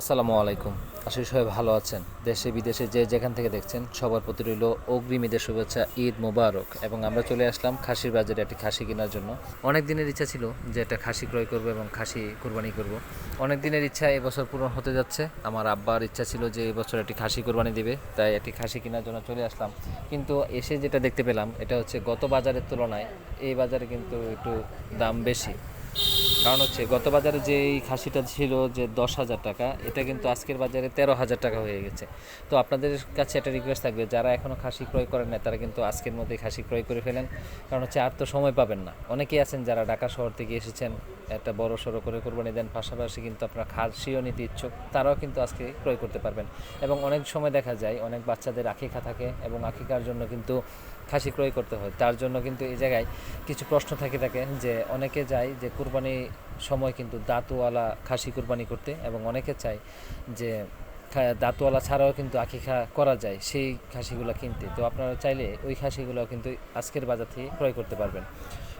আসসালামু আলাইকুম। আশা সবাই ভালো আছেন। দেশে, বিদেশে যে যেখান থেকে দেখছেন, সবার প্রতি রইল অগ্রিম ঈদের শুভেচ্ছা, ঈদ মোবারক। এবং আমরা চলে আসলাম খাসির বাজারে একটি খাসি কেনার জন্য। অনেক দিনের ইচ্ছা ছিল যে একটা খাসি ক্রয় করব এবং খাসি কোরবানি করব। অনেক দিনের ইচ্ছা এবছর পূরণ হতে যাচ্ছে। আমার আব্বার ইচ্ছা ছিল যে এবছর একটি খাসি কোরবানি দিবে, তাই একটি খাসি কেনার জন্য চলে আসলাম। কিন্তু এসে যেটা দেখতে পেলাম, এটা হচ্ছে গত বাজারের তুলনায় এই বাজারে কিন্তু একটু দাম বেশি। কারণ হচ্ছে গত বাজারে যে এই খাসিটা ছিল যে দশ হাজার টাকা, এটা কিন্তু আজকের বাজারে তেরো হাজার টাকা হয়ে গেছে। তো আপনাদের কাছে একটা রিকোয়েস্ট থাকবে, যারা এখনও খাসি ক্রয় করেন না তারা কিন্তু আজকের মধ্যেই খাসি ক্রয় করে ফেলেন। কারণ হচ্ছে আর তো সময় পাবেন না। অনেকেই আছেন যারা ঢাকা শহর থেকে এসেছেন, একটা বড় সড়ো করে কোরবানি দেন, পাশাপাশি কিন্তু আপনার খাসিও নিতে ইচ্ছুক, তারাও কিন্তু আজকে ক্রয় করতে পারবেন। এবং অনেক সময় দেখা যায়, অনেক বাচ্চাদের আখিকা থাকে এবং আখিকার জন্য কিন্তু খাসি ক্রয় করতে হয়। তার জন্য কিন্তু এই জায়গায় কিছু প্রশ্ন থেকে থাকে যে, অনেকে যায় যে, কুরবানি সময় কিন্তু দাঁতওয়ালা খাসি কোরবানি করতে এবং অনেকে চায় যে দাঁতওয়ালা ছাড়াও কিন্তু আকিকা করা যায় সেই খাসিগুলো কিনতে। তো আপনারা চাইলে ওই খাসিগুলো কিন্তু আজকের বাজার থেকে ক্রয় করতে পারবেন।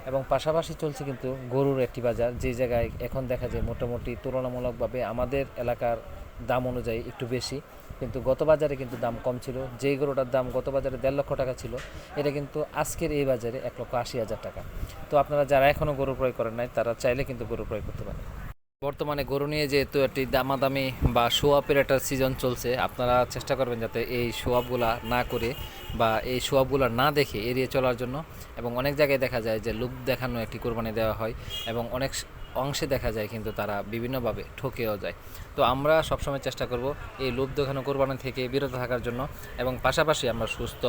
এবং পাশাপাশি চলছে কিন্তু গরুর একটি বাজার, যে জায়গায় এখন দেখা যায় মোটামুটি তুলনামূলকভাবে আমাদের এলাকার দাম অনুযায়ী একটু বেশি। কিন্তু গত বাজারে কিন্তু দাম কম ছিল। যেই গরুটার দাম গত বাজারে দেড় লক্ষ টাকা ছিল, এটা কিন্তু আজকের এই বাজারে এক লক্ষ আশি হাজার টাকা। তো আপনারা যারা এখনও গরু ক্রয় করেন নাই, তারা চাইলে কিন্তু গরু ক্রয় করতে পারেন। বর্তমানে গরু নিয়ে যেহেতু একটি দামাদামি বা শো আপের একটা সিজন চলছে, আপনারা চেষ্টা করবেন যাতে এই শো আপগুলা না করে বা এই শো আপগুলা না দেখে এড়িয়ে চলার জন্য। এবং অনেক জায়গায় দেখা যায় যে লুক দেখানো একটি কোরবানি দেওয়া হয় এবং অনেক অংশে দেখা যায় কিন্তু তারা বিভিন্নভাবে ঠকেও যায়। তো আমরা সবসময় চেষ্টা করব এই লোভ দেখানো কোরবানি থেকে বিরত থাকার জন্য এবং পাশাপাশি আমরা সুস্থ,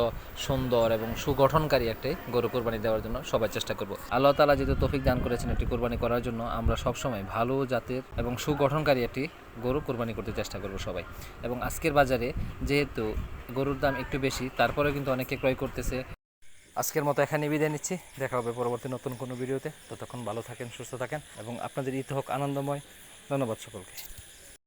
সুন্দর এবং সুগঠনকারী একটি গরু কোরবানি দেওয়ার জন্য সবাই চেষ্টা করব। আল্লাহ তালা যেহেতু তফিক দান করেছেন একটি কোরবানি করার জন্য আমরা সবসময় ভালো জাতের এবং সুগঠনকারী একটি গরু কোরবানি করতে চেষ্টা করব সবাই। এবং আজকের বাজারে যেহেতু গরুর দাম একটু বেশি, তারপরেও কিন্তু অনেকে ক্রয় করতেছে। আজকের মতো এখানে বিদায় নিচ্ছি। দেখা হবে পরবর্তী নতুন কোনো ভিডিওতে। ততক্ষণ ভালো থাকেন, সুস্থ থাকেন এবং আপনাদের ঈদ হোক আনন্দময়। ধন্যবাদ সকলকে।